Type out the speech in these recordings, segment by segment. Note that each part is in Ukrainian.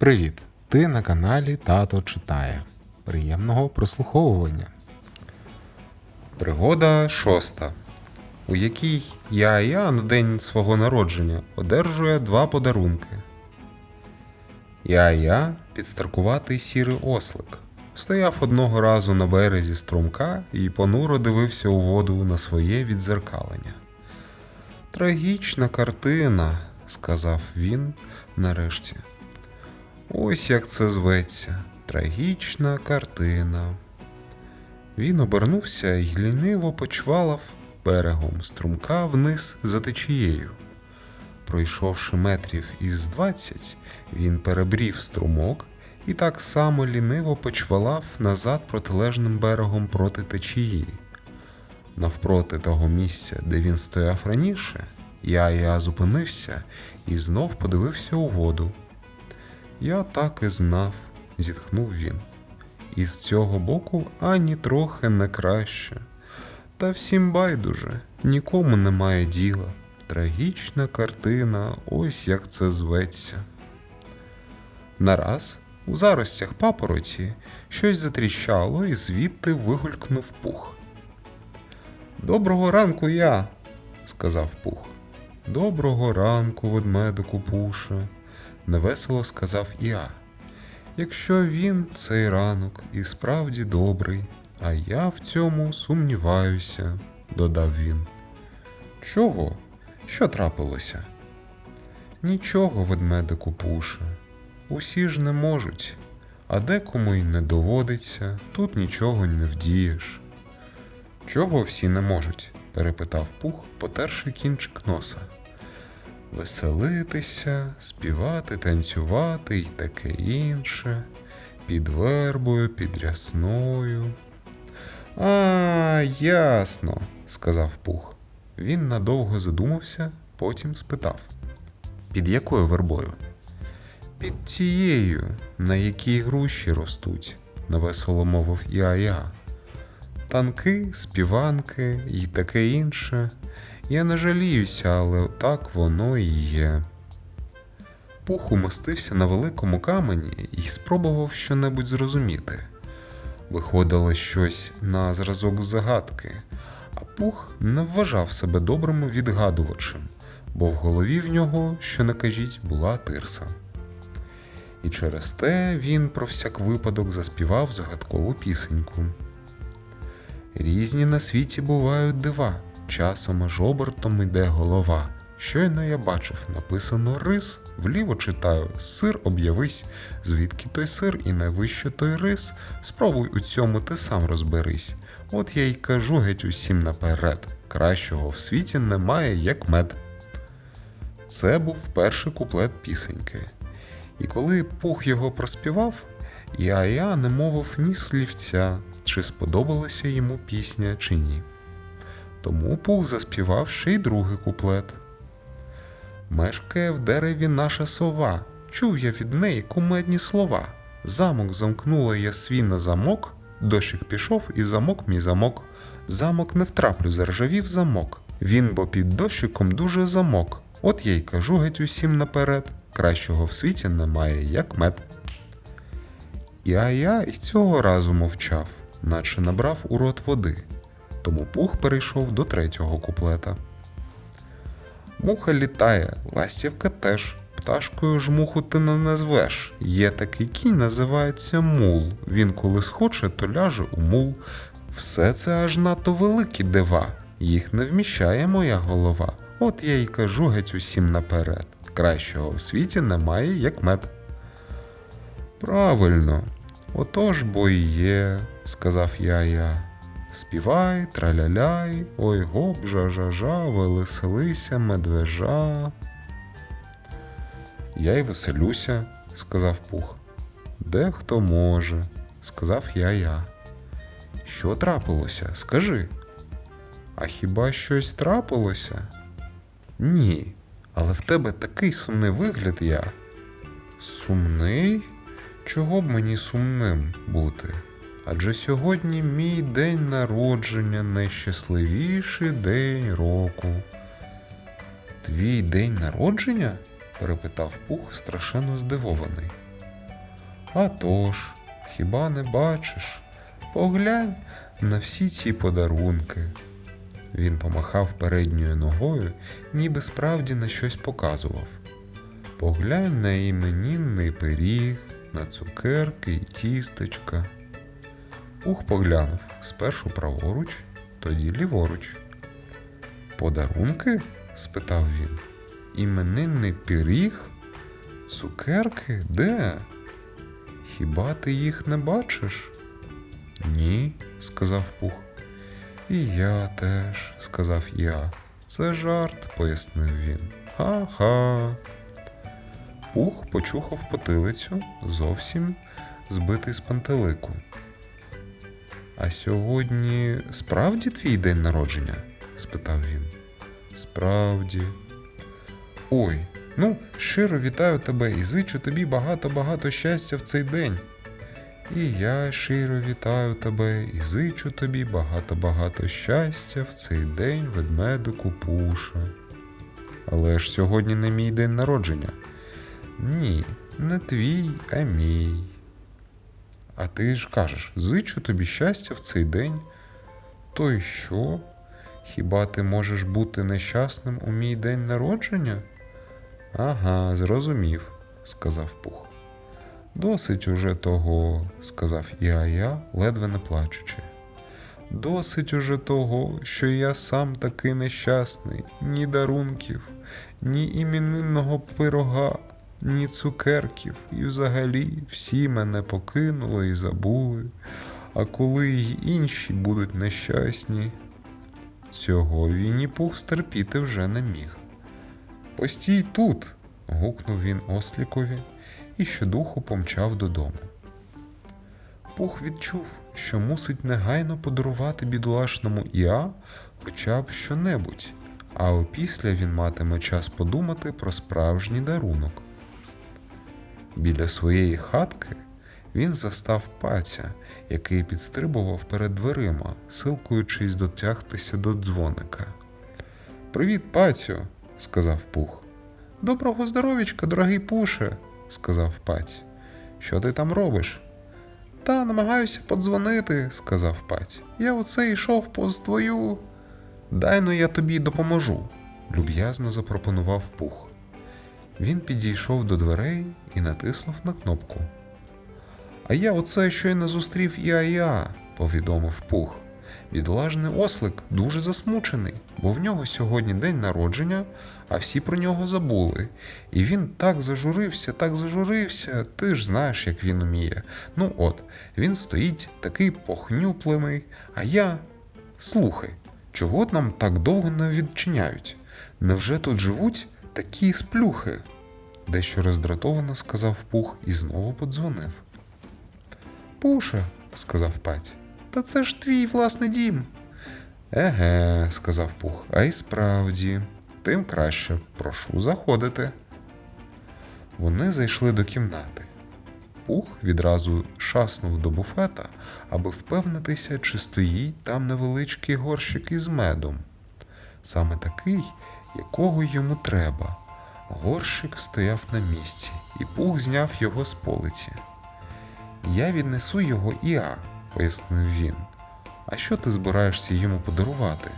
Привіт! Ти на каналі Тато читає. Приємного прослуховування. Пригода шоста, у якій я я на день свого народження одержує два подарунки. Я я підстаркуватий сірий ослик. Стояв одного разу на березі струмка і понуро дивився у воду на своє відзеркалення. Трагічна картина, сказав він нарешті. Ось як це зветься трагічна картина. Він обернувся і ліниво почвалав берегом струмка вниз за течією. Пройшовши метрів із двадцять, він перебрів струмок і так само ліниво почвалав назад протилежним берегом проти течії. Навпроти того місця, де він стояв раніше, я я зупинився і знов подивився у воду. Я так і знав, зітхнув він. І з цього боку ані трохи не краще. Та всім байдуже, нікому немає діла. Трагічна картина, ось як це зветься. Нараз у заростях папороті щось затріщало і звідти вигулькнув пух. Доброго ранку я, сказав пух. Доброго ранку, ведмедику Пуше, невесело сказав Іа. Якщо він цей ранок і справді добрий, а я в цьому сумніваюся, додав він. Чого? Що трапилося? Нічого, ведмедику Пуше. Усі ж не можуть, а декому й не доводиться, тут нічого не вдієш. Чого всі не можуть? перепитав пух, потерши кінчик носа. Веселитися, співати, танцювати і таке інше, під вербою, під рясною. А, ясно, сказав пух. Він надовго задумався, потім спитав. Під якою вербою? Під тією, на якій груші ростуть, невесело мовив я-я. Танки, співанки і таке інше. Я не жаліюся, але так воно і є. Пух умостився на великому камені і спробував щонебудь зрозуміти. Виходило щось на зразок загадки, а пух не вважав себе добрим відгадувачем, бо в голові в нього, що не кажіть, була тирса. І через те він про всяк випадок заспівав загадкову пісеньку. Різні на світі бувають дива, часом аж обертом іде голова. Щойно я бачив, написано рис, вліво читаю, сир об'явись, звідки той сир і найвище той рис. Спробуй у цьому ти сам розберись. От я й кажу геть усім наперед. Кращого в світі немає, як мед. Це був перший куплет пісеньки. І коли пух його проспівав, я я не мовив ні слівця, чи сподобалася йому пісня, чи ні. Тому пух заспівав ще й другий куплет. Мешкає в дереві наша сова, чув я від неї кумедні слова. Замок замкнула я свій на замок, дощик пішов і замок мій замок. Замок не втраплю, заржавів замок. Він бо під дощиком дуже замок. От я й кажу геть усім наперед. Кращого в світі немає, як мед. Я я і цього разу мовчав, наче набрав у рот води. Тому пух перейшов до третього куплета. Муха літає, ластівка теж. Пташкою ж муху ти не назвеш. Є такий кінь, називається мул. Він коли схоче, то ляже у мул. Все це аж надто великі дива. Їх не вміщає моя голова. От я й кажу геть усім наперед. Кращого в світі немає, як мед. Правильно, отож бо і є, сказав я я. Співай, траляляй, ой гоп, жа-жа-жа, веселися, медвежа. Я й веселюся, сказав пух. Дехто може, сказав я я. Що трапилося? Скажи. А хіба щось трапилося? Ні, але в тебе такий сумний вигляд я. Сумний? Чого б мені сумним бути? Адже сьогодні мій день народження найщасливіший день року. Твій день народження? перепитав пух страшенно здивований. А тож, хіба не бачиш? Поглянь на всі ці подарунки. Він помахав передньою ногою, ніби справді на щось показував. Поглянь на іменінний пиріг, на цукерки і тістечка. Пух поглянув спершу праворуч, тоді ліворуч. Подарунки? спитав він. Іменинний пиріг? Цукерки? Де? Хіба ти їх не бачиш? Ні, сказав Пух. І я теж, сказав я. Це жарт, пояснив він. Ха-ха. Пух почухав потилицю, зовсім збитий з пантелику. А сьогодні справді твій день народження? спитав він. Справді. Ой, ну, щиро вітаю тебе і зичу тобі багато-багато щастя в цей день. І я щиро вітаю тебе і зичу тобі багато-багато щастя в цей день ведмедику Пуша. Але ж сьогодні не мій день народження. Ні, не твій, а мій. А ти ж кажеш, зичу тобі щастя в цей день. То й що? Хіба ти можеш бути нещасним у мій день народження? Ага, зрозумів, сказав Пух. Досить уже того, сказав я, ледве не плачучи. Досить уже того, що я сам такий нещасний, ні дарунків, ні іменинного пирога, ні цукерків, і взагалі всі мене покинули і забули, а коли й інші будуть нещасні, цього Вінні Пух стерпіти вже не міг. Постій тут. гукнув він ослікові і щодуху помчав додому. Пух відчув, що мусить негайно подарувати бідолашному Іа хоча б щонебудь, а опісля він матиме час подумати про справжній дарунок. Біля своєї хатки він застав паця, який підстрибував перед дверима, силкуючись дотягтися до дзвоника. Привіт, пацю, сказав Пух. Доброго здоровічка, дорогий Пуше, сказав паць. Що ти там робиш? Та намагаюся подзвонити, сказав паць. Я оце йшов поз твою. Дай ну я тобі допоможу, люб'язно запропонував Пух. Він підійшов до дверей і натиснув на кнопку. А я оце щойно зустрів Іа-Іа», – повідомив Пух. Бідолажний ослик дуже засмучений, бо в нього сьогодні день народження, а всі про нього забули. І він так зажурився, так зажурився, ти ж знаєш, як він уміє. Ну от, він стоїть такий похнюплений, а я. Слухай, чого нам так довго не відчиняють? Невже тут живуть такі сплюхи? Дещо роздратовано сказав Пух і знову подзвонив. Пуше, сказав паць. Та це ж твій власний дім. Еге, сказав Пух, а й справді, тим краще, прошу заходити. Вони зайшли до кімнати. Пух відразу шаснув до буфета, аби впевнитися, чи стоїть там невеличкий горщик із медом. Саме такий, якого йому треба. Горщик стояв на місці, і пух зняв його з полиці. Я віднесу його Іа, пояснив він. А що ти збираєшся йому подарувати?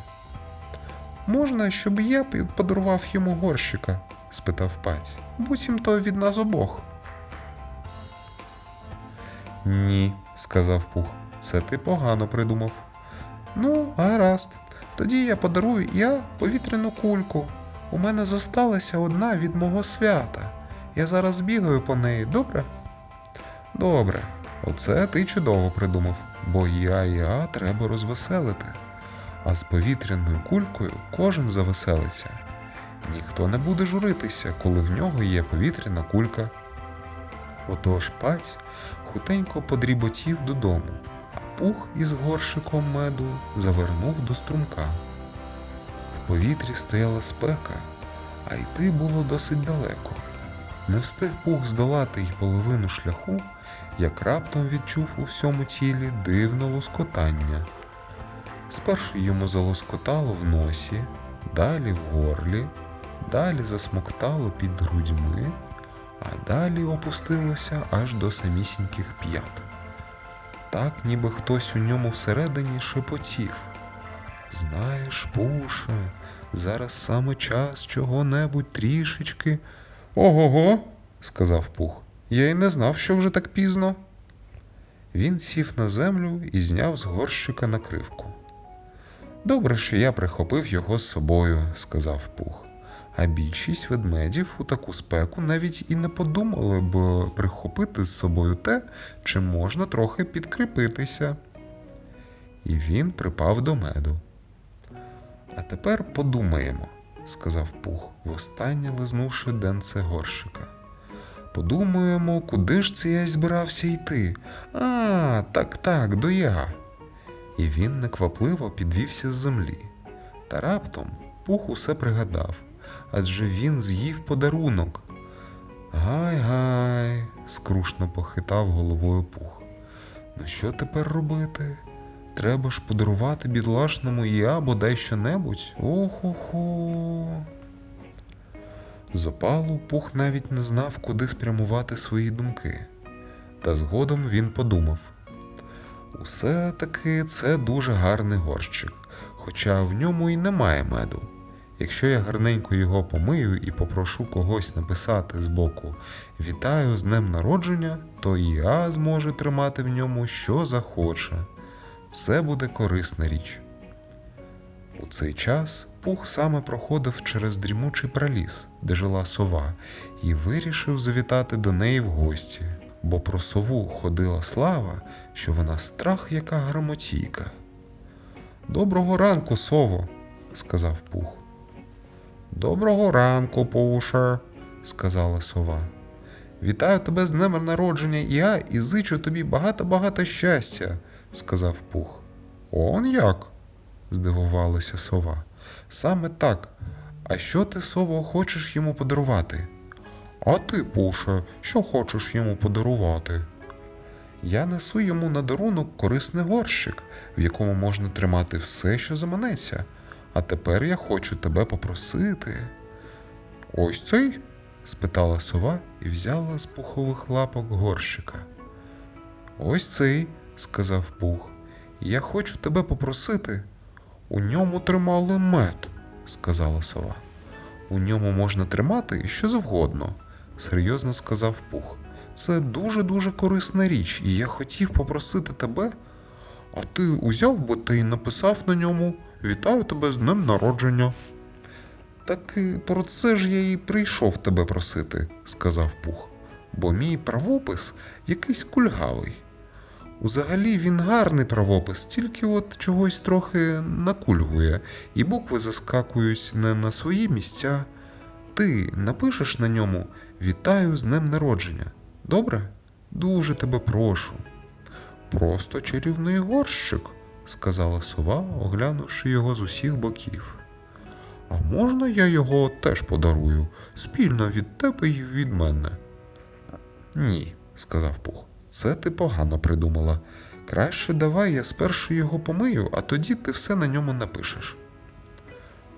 Можна, щоб я подарував йому горщика? спитав паць. Буцімто від нас обох. Ні, сказав Пух, це ти погано придумав. Ну, гаразд. Тоді я подарую я повітряну кульку. У мене зосталася одна від мого свята. Я зараз бігаю по неї, добре? Добре, оце ти чудово придумав, бо я і А треба розвеселити. А з повітряною кулькою кожен завеселиться. Ніхто не буде журитися, коли в нього є повітряна кулька. Отож паць хутенько подріботів додому, пух із горшиком меду завернув до струмка. В повітрі стояла спека, а йти було досить далеко. Не встиг пух здолати й половину шляху, як раптом відчув у всьому тілі дивне лоскотання. Спершу йому залоскотало в носі, далі в горлі, далі засмоктало під грудьми, а далі опустилося аж до самісіньких п'ят. Так, ніби хтось у ньому всередині шепотів. Знаєш, Пуше, зараз саме час чого-небудь трішечки. Ого-го, сказав Пух. Я й не знав, що вже так пізно. Він сів на землю і зняв з горщика накривку. Добре, що я прихопив його з собою, сказав Пух. А більшість ведмедів у таку спеку навіть і не подумали б прихопити з собою те, чим можна трохи підкріпитися. І він припав до меду. А тепер подумаємо, сказав Пух, востаннє лизнувши денце горщика. Подумаємо, куди ж це я збирався йти. А, так, так, до я. І він неквапливо підвівся з землі. Та раптом Пух усе пригадав, адже він з'їв подарунок. Гай гай, скрушно похитав головою Пух. Ну що тепер робити? Треба ж подарувати бідолашному я бодай що-небудь. Охо-хо. З опалу Пух навіть не знав, куди спрямувати свої думки. Та згодом він подумав: усе таки це дуже гарний горщик, хоча в ньому і немає меду. Якщо я гарненько його помию і попрошу когось написати збоку Вітаю з днем народження, то і я зможу тримати в ньому що захоче. Це буде корисна річ. У цей час Пух саме проходив через дрімучий проліс, де жила сова, і вирішив завітати до неї в гості, бо про сову ходила слава, що вона страх яка грамотійка. Доброго ранку, сово, сказав Пух. Доброго ранку, Пуше, сказала сова. Вітаю тебе з днем народження я і зичу тобі багато-багато щастя, сказав Пух. Он як? здивувалася сова. Саме так. А що ти, сово, хочеш йому подарувати? А ти, Пуше, що хочеш йому подарувати? Я несу йому на дарунок корисний горщик, в якому можна тримати все, що заманеться. А тепер я хочу тебе попросити. Ось цей? спитала сова і взяла з пухових лапок горщика. Ось цей, сказав пух. Я хочу тебе попросити. У ньому тримали мед, сказала сова. У ньому можна тримати що завгодно, серйозно сказав пух. Це дуже-дуже корисна річ, і я хотів попросити тебе. А ти узяв би та й написав на ньому Вітаю тебе з днем народження. Так про це ж я і прийшов тебе просити, сказав Пух, бо мій правопис якийсь кульгавий. Узагалі він гарний правопис, тільки от чогось трохи накульгує, і букви заскакують не на свої місця. Ти напишеш на ньому Вітаю з днем народження. Добре? Дуже тебе прошу. Просто чарівний горщик, сказала сова, оглянувши його з усіх боків. А можна я його теж подарую, спільно від тебе і від мене? Ні, сказав Пух. Це ти погано придумала. Краще давай я спершу його помию, а тоді ти все на ньому напишеш.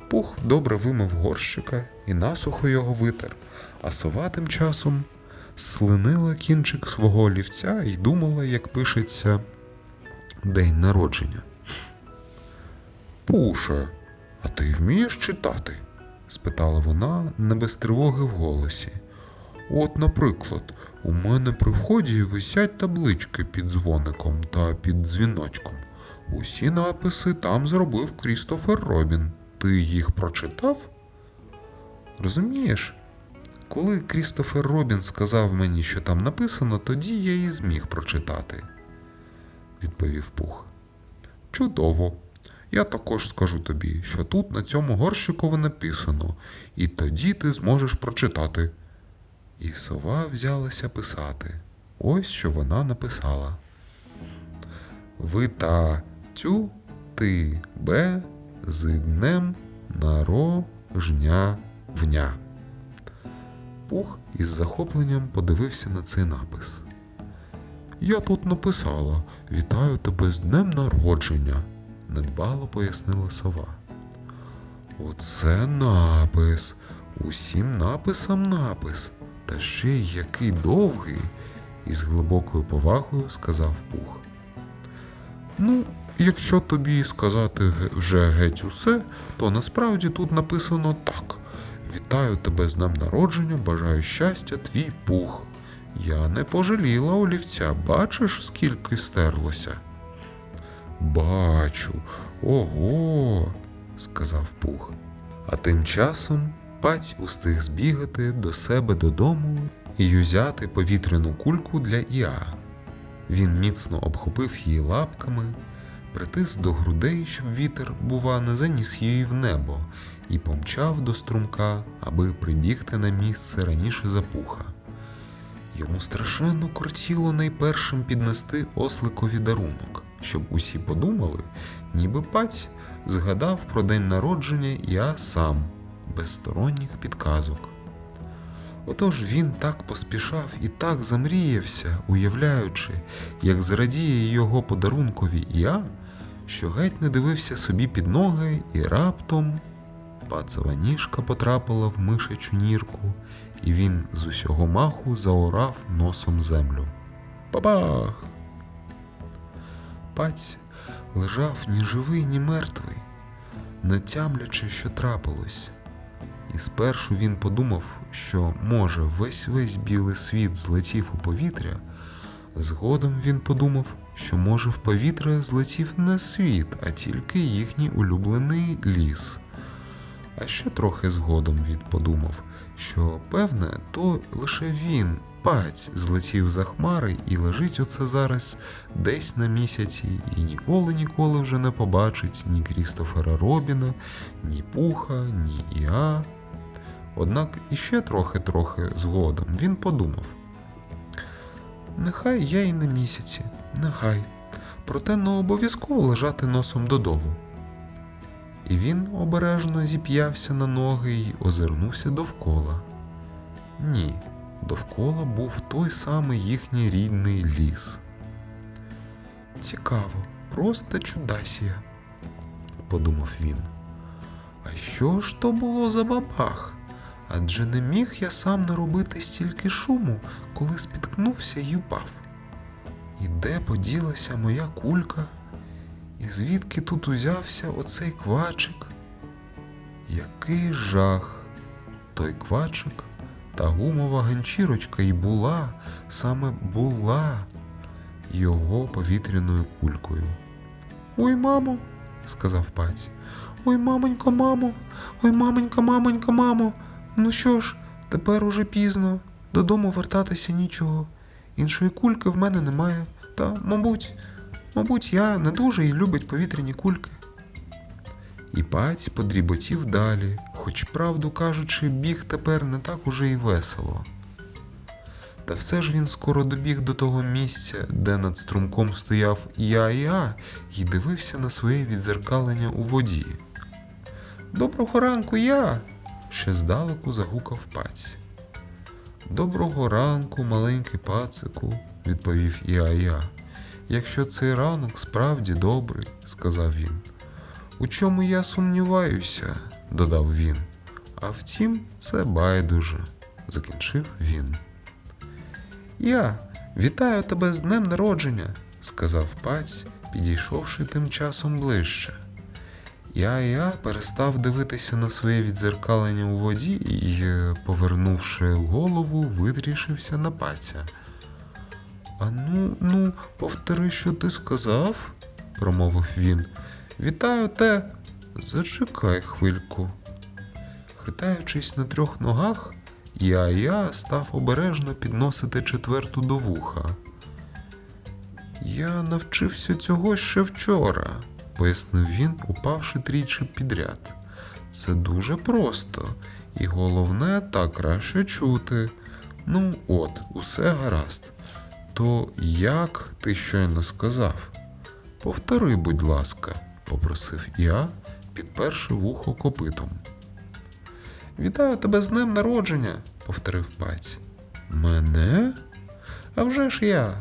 Пух добре вимив горщика і насухо його витер, а сова тим часом слинила кінчик свого олівця і думала, як пишеться день народження. Пуше, а ти вмієш читати? спитала вона не без тривоги в голосі. От, наприклад, у мене при вході висять таблички під дзвоником та під дзвіночком. Усі написи там зробив Крістофер Робін. Ти їх прочитав? Розумієш, коли Крістофер Робін сказав мені, що там написано, тоді я і зміг прочитати, відповів Пух. Чудово. Я також скажу тобі, що тут на цьому горщикові написано, і тоді ти зможеш прочитати. І сова взялася писати. Ось що вона написала. Ви та тю ти бе з днем нарожня вня. Пух із захопленням подивився на цей напис. Я тут написала Вітаю тебе з днем народження, недбало пояснила сова. Оце напис. Усім написам напис, Та ще й який довгий, із глибокою повагою сказав Пух. Ну, якщо тобі сказати вже геть усе, то насправді тут написано так. Вітаю тебе з днем народження, бажаю щастя, твій пух. Я не пожаліла олівця, бачиш, скільки стерлося? Бачу, ого, сказав Пух. А тим часом паць устиг збігати до себе додому і узяти повітряну кульку для Іа. Він міцно обхопив її лапками, притис до грудей, щоб вітер, бува, не заніс її в небо, і помчав до струмка, аби прибігти на місце раніше за пуха. Йому страшенно кортіло найпершим піднести осликові дарунок, щоб усі подумали, ніби паць згадав про день народження я сам, без сторонніх підказок. Отож він так поспішав і так замріявся, уявляючи, як зрадіє його подарункові я, що геть не дивився собі під ноги і раптом пацова ніжка потрапила в мишечу нірку, і він з усього маху заорав носом землю. Бабах! Паць лежав ні живий, ні мертвий, не тямлячи, що трапилось. І спершу він подумав, що може весь весь білий світ злетів у повітря. Згодом він подумав, що може в повітря злетів не світ, а тільки їхній улюблений ліс. А ще трохи згодом він подумав, що певне, то лише він, паць, злетів за хмари і лежить оце зараз десь на місяці і ніколи ніколи вже не побачить ні Крістофера Робіна, ні Пуха, ні Іа. Однак іще трохи-трохи згодом він подумав: Нехай я і на місяці, нехай, проте не обов'язково лежати носом додолу. І він обережно зіп'явся на ноги й озирнувся довкола. Ні, довкола був той самий їхній рідний ліс. Цікаво, просто чудасія, подумав він. А що ж то було за бабах? Адже не міг я сам наробити стільки шуму, коли спіткнувся й упав. І де поділася моя кулька? І звідки тут узявся оцей квачик? Який жах! Той квачик та гумова ганчірочка і була, саме була його повітряною кулькою. Ой, мамо, сказав паць. Ой, мамонько, мамо, ой, мамонько, мамонько, мамо. Ну що ж, тепер уже пізно. Додому вертатися нічого. Іншої кульки в мене немає. Та, мабуть, мабуть, я не дуже і любить повітряні кульки. І паць подріботів далі, хоч, правду кажучи, біг тепер не так уже й весело. Та все ж він скоро добіг до того місця, де над струмком стояв я-я і дивився на своє відзеркалення у воді. Доброго ранку, я. ще здалеку загукав паць. Доброго ранку, маленький пацику, відповів я-я. Якщо цей ранок справді добрий, сказав він. У чому я сумніваюся, додав він. А втім, це байдуже, закінчив він. Я вітаю тебе з днем народження, сказав паць, підійшовши тим часом ближче. Я я перестав дивитися на своє відзеркалення у воді і, повернувши голову, витрішився на паця. А ну, ну, повтори, що ти сказав, промовив він. Вітаю те. Зачекай хвильку. Хитаючись на трьох ногах, я я став обережно підносити четверту до вуха. Я навчився цього ще вчора, пояснив він, упавши тричі підряд. Це дуже просто, і головне так краще чути. Ну, от, усе гаразд. То як ти щойно сказав? Повтори, будь ласка, попросив я, підперши вухо копитом. Вітаю тебе з днем народження, повторив паць. Мене? А вже ж я.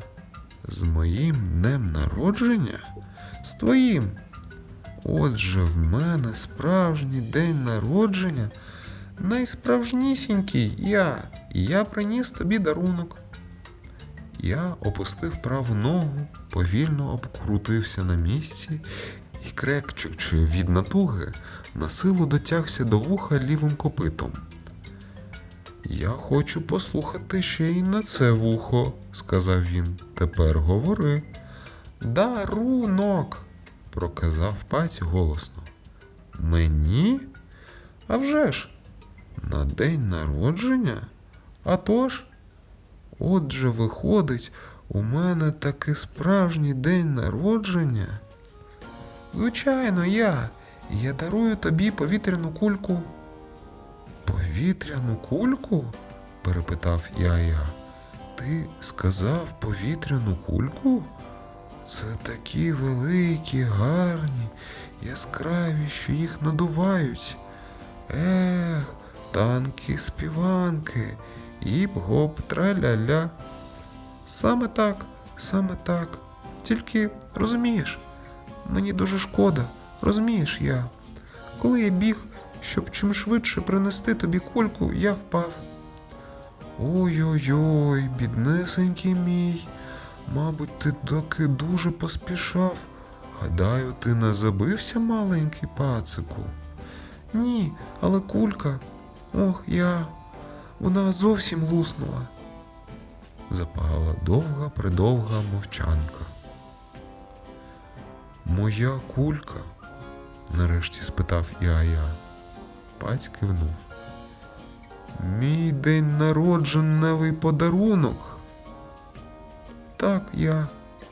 З моїм днем народження? З твоїм. Отже, в мене справжній день народження. найсправжнісінький я, і я приніс тобі дарунок. Я опустив праву ногу, повільно обкрутився на місці і, крекчучи від натуги, на силу дотягся до вуха лівим копитом. Я хочу послухати ще й на це вухо, сказав він. Тепер говори. Дарунок, проказав паць голосно. Мені? А вже ж, на день народження? А тож? Отже, виходить, у мене таки справжній день народження. Звичайно, я. Я дарую тобі повітряну кульку. Повітряну кульку? перепитав я. Ти сказав повітряну кульку? Це такі великі, гарні, яскраві, що їх надувають. Ех, танки співанки, гіп-гоп, траля-ля. Саме так, саме так. Тільки розумієш, мені дуже шкода, розумієш я. Коли я біг, щоб чим швидше принести тобі кульку, я впав. Ой-ой-ой, біднесенький мій. Мабуть, ти таки дуже поспішав. Гадаю, ти не забився, маленький пацику. Ні, але кулька. Ох, я. Вона зовсім луснула. Запала довга придовга мовчанка. Моя кулька? нарешті спитав Іая. Паць кивнув. Мій день народженневий подарунок. Так, я,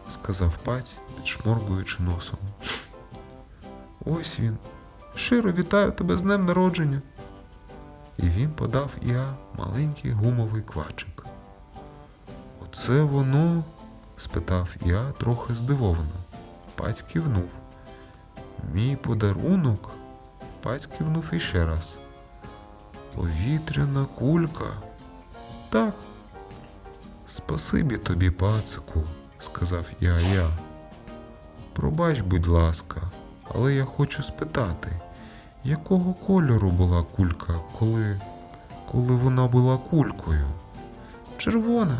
сказав паць, підшморгуючи носом. Ось він. Щиро вітаю тебе з днем народження. І він подав я маленький гумовий квачик. Оце воно? спитав я трохи здивовано. Паць кивнув. Мій подарунок? Паць кивнув іще раз. Повітряна кулька. Так. Спасибі тобі, пацику, сказав я я. Пробач, будь ласка, але я хочу спитати, якого кольору була кулька, коли, коли вона була кулькою? Червона.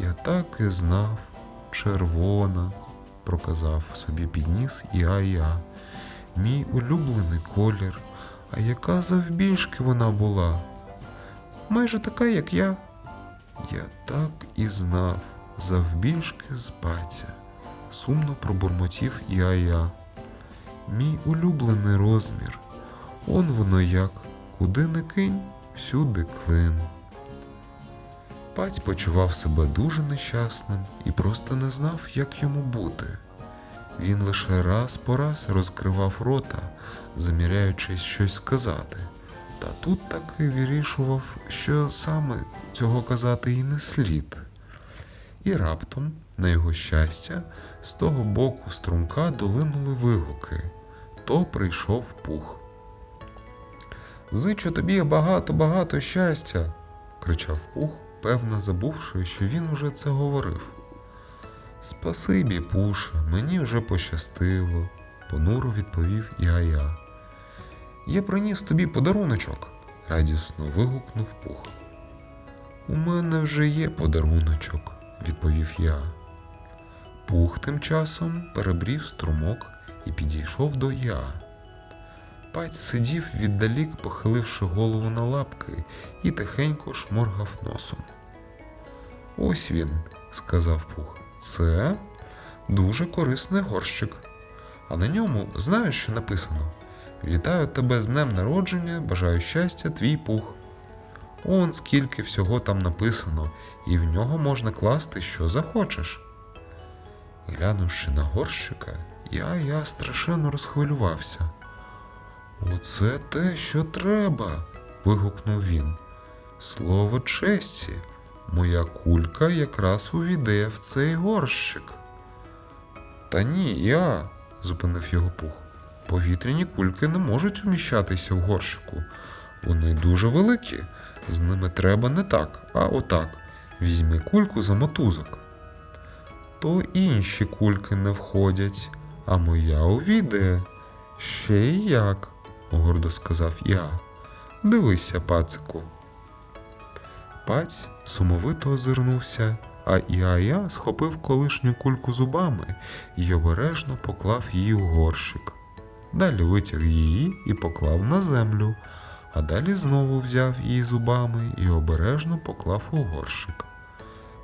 Я так і знав, червона, проказав собі підніс я я. Мій улюблений колір. А яка завбільшки вона була? Майже така, як я. Я так і знав, завбільшки з паця. Сумно пробурмотів я я. Мій улюблений розмір. Он воно як, куди не кинь, всюди клин. Паць почував себе дуже нещасним і просто не знав, як йому бути. Він лише раз по раз розкривав рота, заміряючись щось сказати, та тут таки вирішував, що саме цього казати і не слід. І раптом, на його щастя, з того боку струмка долинули вигуки. То прийшов пух. Зичу тобі багато-багато щастя, кричав пух, певно забувши, що він уже це говорив. Спасибі, Пуше, мені вже пощастило, понуро відповів я я. Я приніс тобі подаруночок, радісно вигукнув пух. У мене вже є подаруночок, відповів я. Пух тим часом перебрів струмок і підійшов до я. Паць сидів віддалік, похиливши голову на лапки, і тихенько шморгав носом. Ось він, сказав пух. Це дуже корисний горщик. А на ньому знаєш, що написано? Вітаю тебе з днем народження, бажаю щастя, твій пух. Он скільки всього там написано, і в нього можна класти, що захочеш. Глянувши на горщика, я я страшенно розхвилювався. Оце те, що треба. вигукнув він. Слово честі. Моя кулька якраз увійде в цей горщик. Та ні, я, зупинив його пух. Повітряні кульки не можуть уміщатися в горщику. Вони дуже великі. З ними треба не так, а отак. Візьми кульку за мотузок. То інші кульки не входять, а моя увійде. Ще й як, гордо сказав я. Дивися, пацику. Паць сумовито озирнувся, а Іая схопив колишню кульку зубами і обережно поклав її у горщик. Далі витяг її і поклав на землю, а далі знову взяв її зубами і обережно поклав у горщик.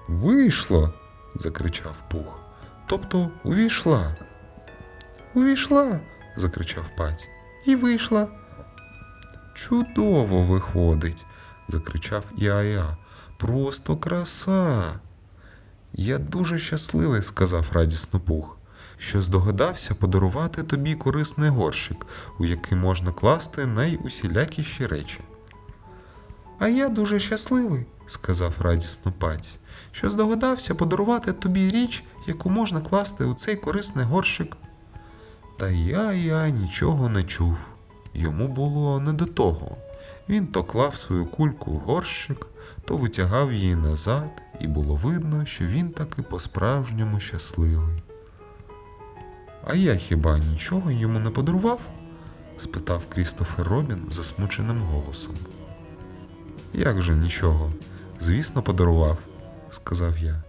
Вийшло. закричав пух. Тобто увійшла. Увійшла. закричав паць. І вийшла. Чудово виходить, закричав Іая. Просто краса. Я дуже щасливий, сказав радісно пух, що здогадався подарувати тобі корисний горщик, у який можна класти найусілякіші речі. А я дуже щасливий, сказав радісно паць, що здогадався подарувати тобі річ, яку можна класти у цей корисний горщик. Та я я нічого не чув. Йому було не до того. Він то клав свою кульку в горщик, то витягав її назад, і було видно, що він таки по-справжньому щасливий. А я хіба нічого йому не подарував? спитав Крістофер Робін засмученим голосом. Як же нічого? Звісно, подарував, сказав я.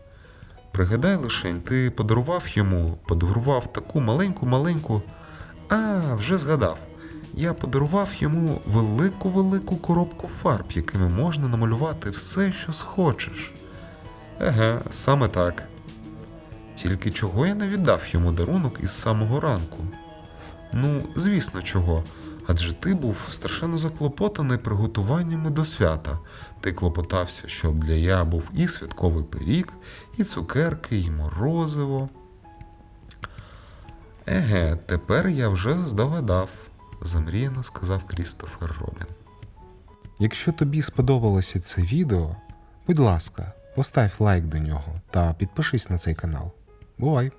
Пригадай лишень, ти подарував йому, подарував таку маленьку-маленьку. А, вже згадав. Я подарував йому велику-велику коробку фарб, якими можна намалювати все, що схочеш. Еге, саме так. Тільки чого я не віддав йому дарунок із самого ранку? Ну, звісно, чого. Адже ти був страшенно заклопотаний приготуваннями до свята. Ти клопотався, щоб для я був і святковий пиріг, і цукерки, і морозиво. Еге, тепер я вже здогадав, замріяно сказав Крістофер Робін. Якщо тобі сподобалося це відео, будь ласка, постав лайк до нього та підпишись на цей канал. Бувай!